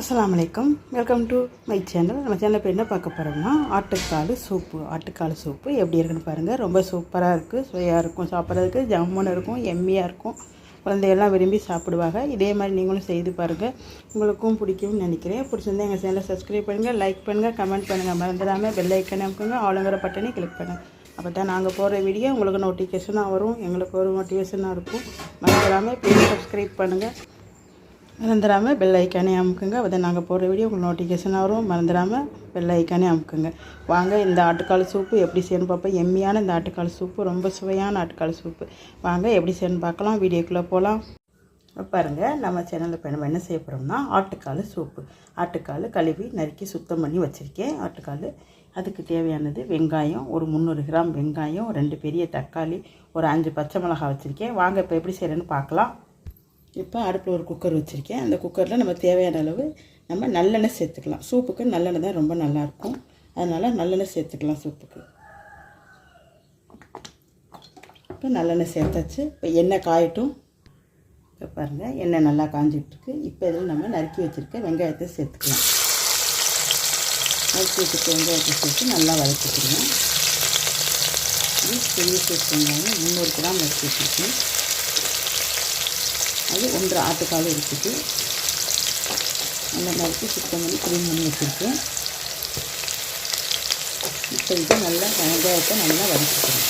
அஸ்லாம் வலைக்கம் welcome to my channel நம்ம சேனலில் இப்போ என்ன பார்க்க போகிறோம்னா ஆட்டுக்கால் சூப்பு. ஆட்டுக்கால் சூப்பு எப்படி இருக்குன்னு பாருங்கள் ரொம்ப சூப்பராக இருக்குது சுவையாக இருக்கும். சாப்பிட்றதுக்கு ஜம்முன்னு இருக்கும். எம்மியாக இருக்கும். குழந்தைகள்லாம் விரும்பி சாப்பிடுவாங்க. இதே மாதிரி நீங்களும் செய்து பாருங்கள் உங்களுக்கும் பிடிக்கும்னு நினைக்கிறேன். பிடிச்சிருந்தா எங்கள் சேனலை சப்ஸ்கிரைப் பண்ணுங்கள் லைக் பண்ணுங்கள் கமெண்ட் பண்ணுங்கள் மறந்துடாமல் பெல் ஐக்கனை அமுக்குங்க. ஆளுங்கிற பட்டனே கிளிக் பண்ணுங்கள் அப்போ தான் நாங்கள் போகிற வீடியோ உங்களுக்கு நோட்டிஃபிகேஷனாக வரும். எங்களுக்கு ஒரு மோட்டிவேஷனாக இருக்கும். மறந்துடாமல் ப்ளீஸ் சப்ஸ்கிரைப் பண்ணுங்கள் மறந்துடாமல் பெல் ஐக்கானே அமுக்குங்க. அதை நாங்கள் போடுற வீடியோ உங்களுக்கு நோட்டிஃபிகேஷன் வரும். மறந்துடாமல் பெல் ஐக்கானே அமுக்குங்க. வாங்க இந்த ஆட்டுக்கால் சூப்பு எப்படி செய்யணும் பார்ப்போம். எம்மியான இந்த ஆட்டுக்கால் சூப்பு ரொம்ப சுவையான ஆட்டுக்கால் சூப்பு வாங்க எப்படி செய்யணும் பார்க்கலாம். வீடியோக்குள்ளே போகலாம் பாருங்கள் நம்ம சேனலில் இப்போ நம்ம என்ன செய்ய போகிறோம்னா ஆட்டுக்கால் சூப்பு ஆட்டுக்கால் கழுவி நறுக்கி சுத்தம் பண்ணி வச்சுருக்கேன். ஆட்டுக்கால் அதுக்கு தேவையானது வெங்காயம் ஒரு முந்நூறு கிராம் வெங்காயம் ரெண்டு பெரிய தக்காளி ஒரு அஞ்சு பச்சை மிளகா வச்சுருக்கேன். வாங்க இப்போ எப்படி செய்கிறேன்னு பார்க்கலாம். இப்போ அடுப்பில் ஒரு குக்கர் வச்சுருக்கேன். அந்த குக்கரில் நம்ம தேவையான அளவு நம்ம நல்லெண்ணெய் சேர்த்துக்கலாம். சூப்புக்கு நல்லெண்ணெய் தான் ரொம்ப நல்லாயிருக்கும் அதனால் நல்லெண்ணெய் சேர்த்துக்கலாம் சூப்புக்கு. இப்போ நல்லெண்ணெய் சேர்த்தாச்சு. இப்போ எண்ணெய் காயட்டும். இப்போ பாருங்கள் எண்ணெய் நல்லா காஞ்சிட்ருக்கு இப்போ இதில் நம்ம நறுக்கி வச்சுருக்க வெங்காயத்தை சேர்த்துக்கலாம். நறுக்கி வச்சுருக்க வெங்காயத்தை சேர்த்து நல்லா வதக்கிக்கிறோம் இது பெரிய சைஸ் வெங்காயம் முந்நூறு கிராம் நறுக்கி வச்சுருக்கேன். அது ஒன்றரை ஆட்டுக்கால் இருக்குது நல்லா நறுக்கி சுத்தம் பண்ணி க்ளீன் பண்ணி வச்சுருக்கேன். இப்போ இது நல்லா வெங்காயத்தை நல்லா வதக்கிக்கிறேன்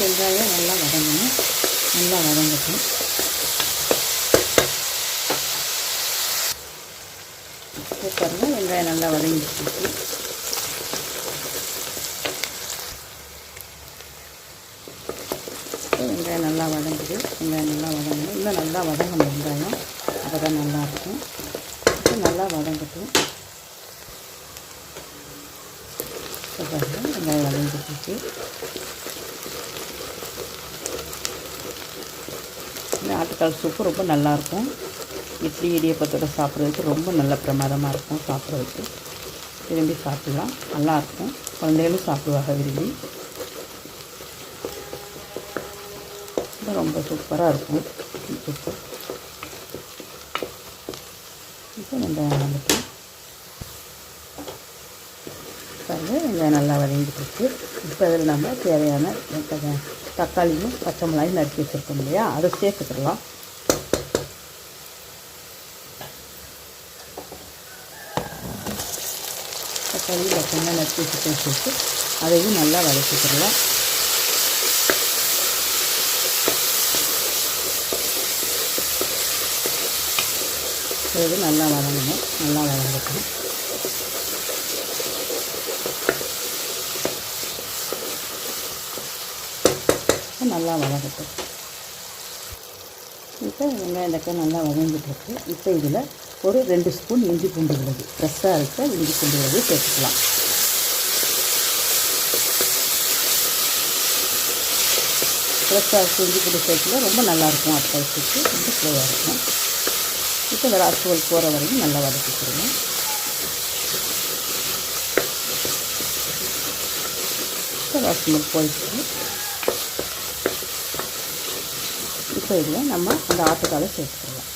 வெங்காயம் நல்லா வதங்கணும். நல்லா வதங்கட்டும். இப்போ பாருங்கள் வெங்காயம் நல்லா வதங்கிட்டு இருக்கு வெங்காயம் நல்லா வதங்குது. வெங்காயம் நல்லா வதங்கணும். இன்னும் நல்லா வதங்கணும் வெங்காயம். அப்போ தான் நல்லாயிருக்கும். இப்போ நல்லா வதங்கட்டும். இப்போ பாருங்கள் வெங்காயம் வதங்கிட்டு இந்த ஆட்டுக்கால் சூப்பு ரொம்ப நல்லாயிருக்கும். இட்லி இடியப்பத்தோடு சாப்பிட்றதுக்கு ரொம்ப நல்ல பிரமாதமாக இருக்கும் சாப்பிட்றதுக்கு. விரும்பி சாப்பிட்லாம். நல்லாயிருக்கும். குழந்தைகளும் சாப்பிடுவாங்க விரும்பி. ரொம்ப சூப்பராக இருக்கும். சூப்பர். இப்போ நம்ம வந்துட்டு பாருங்கள் வெங்காயம் நல்லா வதங்கிட்டு இப்போ அதில் நம்ம தேவையான தக்காளியும் பச்சை மிளகாயும் நறுக்கி வச்சுருக்கோம் இல்லையா? அதை சேர்த்துக்கலாம். தக்காளி பச்சை மிளகாய் நறுக்கி வச்சு சேர்த்து அதையும் நல்லா வதக்கிக்கலாம். இது நல்லா வதங்கணும். நல்லா வதங்கட்டும். நல்லா வதங்கட்டும். இப்போ வெங்காயம் தக்காளி நல்லா வதங்கிட்டுருக்கு. இப்போ இதில் ஒரு ரெண்டு ஸ்பூன் இஞ்சி பூண்டு விழுது. ஃப்ரெஷ்ஷாக இருக்க இஞ்சி பூண்டு விழுது சேர்த்துக்கலாம். ஃப்ரெஷ்ஷாக இருக்க இஞ்சி பூண்டு சேர்த்துக்கலாம் ரொம்ப நல்லாயிருக்கும் அப்போ ரொம்ப சுவையாக இருக்கும். இப்போ இந்த ராசுவல் போகிற வரைக்கும் நல்லா வதக்கிக்கிறோங்க இப்போ ராசுமல் போயிட்டு இப்போ இதில் நம்ம அந்த ஆட்டுக்காலை சேர்த்துக்கலாம்.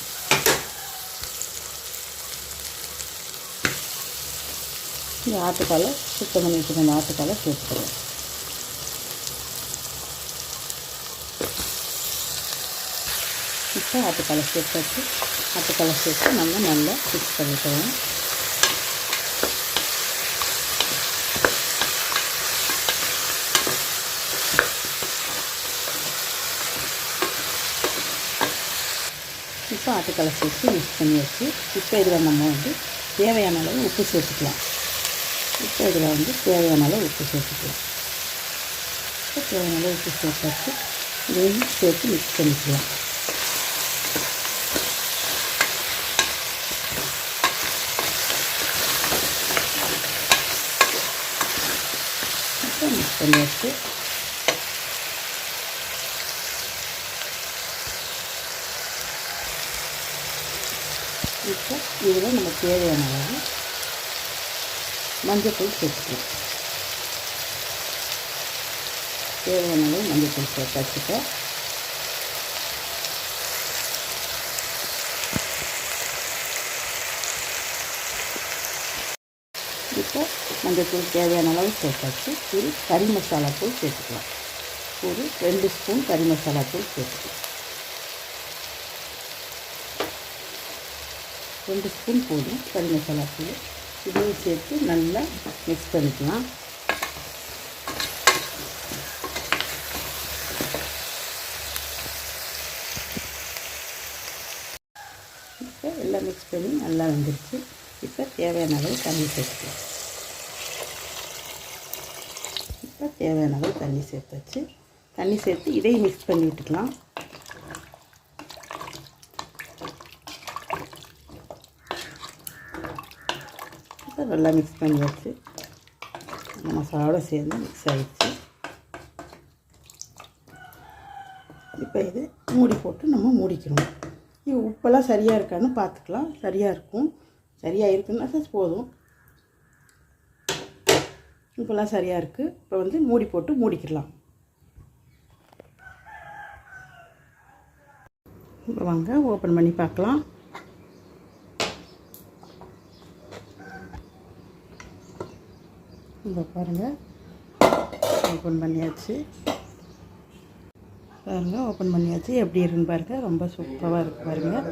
இந்த ஆட்டுக்காலை சுத்தம் பண்ணி வச்சுருக்க அந்த ஆட்டுக்காலை சேர்த்துக்கலாம். இப்போ ஆட்டுக்காலை சேர்த்தாச்சு ஆட்டுக்காலை சேர்த்து நம்ம நல்லா மிக்ஸ் பண்ணிக்கலாம். இப்போ ஆட்டுக்காலை சேர்த்து மிக்ஸ் பண்ணி வச்சு இப்போ இதில் நம்ம வந்து தேவையான அளவு உப்பு சேர்த்துக்கலாம். இப்போ இதில் வந்து தேவையான அளவு உப்பு சேர்த்துக்கலாம். இப்போ தேவையான அளவு உப்பு சேர்த்தாச்சு இதையும் சேர்த்து மிக்ஸ் பண்ணிக்கலாம். பண்ணியாச்சு இப்போ இதில் நம்ம தேவையான அளவு மஞ்சள் சேர்த்துக்கலாம். தேவையான அளவு மஞ்சள் தூள் சேர்த்தாச்சுக்க இப்போ மஞ்சத்தூள் தேவையான அளவு சேர்த்தாச்சு. ஒரு கறி மசாலா தூள் சேர்த்துக்கலாம். ஒரு ரெண்டு ஸ்பூன் கறி மசாலா தூள் சேர்த்துக்கலாம். ரெண்டு ஸ்பூன் போதும் கறி மசாலா தூள். இதையும் சேர்த்து நல்லா மிக்ஸ் பண்ணிக்கலாம். இப்போ எல்லாம் மிக்ஸ் பண்ணி நல்லா வந்துருச்சு. இப்போ தேவையான அளவு தண்ணி சேர்த்துக்கலாம் இப்போ தேவையான அளவு தண்ணி சேர்த்தாச்சு. தண்ணி சேர்த்து இதையும் மிக்ஸ் பண்ணி விட்டுக்கலாம். இப்போ நல்லா மிக்ஸ் பண்ணியாச்சு. அந்த மசாலாவோட சேர்ந்து மிக்ஸ் ஆகிடுச்சு இப்போ இது மூடி போட்டு நம்ம மூடிக்கணும். இது உப்பெல்லாம் சரியாக இருக்கான்னு பார்த்துக்கலாம். சரியாக இருக்கும். சரியாக இருக்குன்னா போதும். இப்போல்லாம் சரியாக இருக்குது இப்போ வந்து மூடி போட்டு மூடிக்கிடலாம். இப்போ வாங்க ஓப்பன் பண்ணி பார்க்கலாம். இப்போ பாருங்கள் ஓப்பன் பண்ணியாச்சு. பாருங்கள் ஓப்பன் பண்ணியாச்சு. எப்படி இருக்குன்னு பாருங்கள் ரொம்ப சூப்பராக இருக்குது பாருங்கள்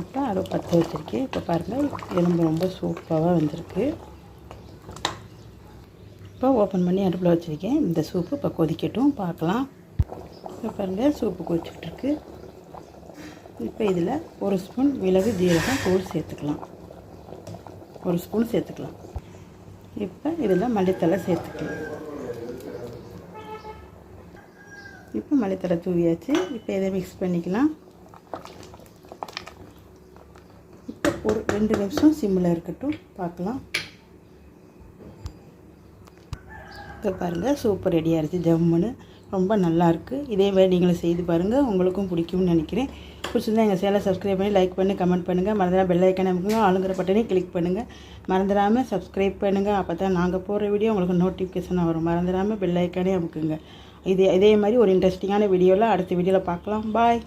இப்போ அதை பற்ற வச்சுருக்கேன். இப்போ பாருங்கள் எலும்பு ரொம்ப சூப்பராக வந்திருக்கு. இப்போ ஓப்பன் பண்ணி அடுப்பில் வச்சுருக்கேன். இந்த சூப்பு இப்போ கொதிக்கட்டும் பார்க்கலாம். இப்போ பாருங்கள் சூப்பு கொதிச்சுட்ருக்கு இப்போ இதில் ஒரு ஸ்பூன் மிளகு ஜீரகம் தூள் சேர்த்துக்கலாம். ஒரு ஸ்பூன் சேர்த்துக்கலாம். இப்போ இதில் மல்லித்தலை சேர்த்துக்கலாம். இப்போ மல்லித்தலை தூவியாச்சு. இப்போ இதை மிக்ஸ் பண்ணிக்கலாம். ஒரு ரெண்டு நிமிஷம் சிம்மில் இருக்கட்டும். பார்க்கலாம். இப்போ பாருங்கள் சூப்பர் ரெடியாக இருக்குது ஜம்முன்னு. ரொம்ப நல்லாயிருக்கு இதே மாதிரி நீங்களும் செய்து பாருங்கள் உங்களுக்கும் பிடிக்கும்னு நினைக்கிறேன். பிடிச்சிருந்தா எங்கள் சேனலை சப்ஸ்கிரைப் பண்ணி லைக் பண்ணி கமெண்ட் பண்ணுங்கள் மறந்துடா பெல் ஐக்கனை ஆளுங்கிற பட்டனே கிளிக் பண்ணுங்கள் மறந்துடாமல் சப்ஸ்கிரைப் பண்ணுங்கள் அப்போ தான் நாங்கள் போடுற வீடியோ உங்களுக்கு நோட்டிஃபிகேஷன் வரும். மறந்துடாமல் பெல் ஐக்கனே அமுக்குங்க. இதே இதே மாதிரி ஒரு இன்ட்ரெஸ்டிங்கான வீடியோவில் அடுத்த வீடியோவில் பார்க்கலாம். பாய்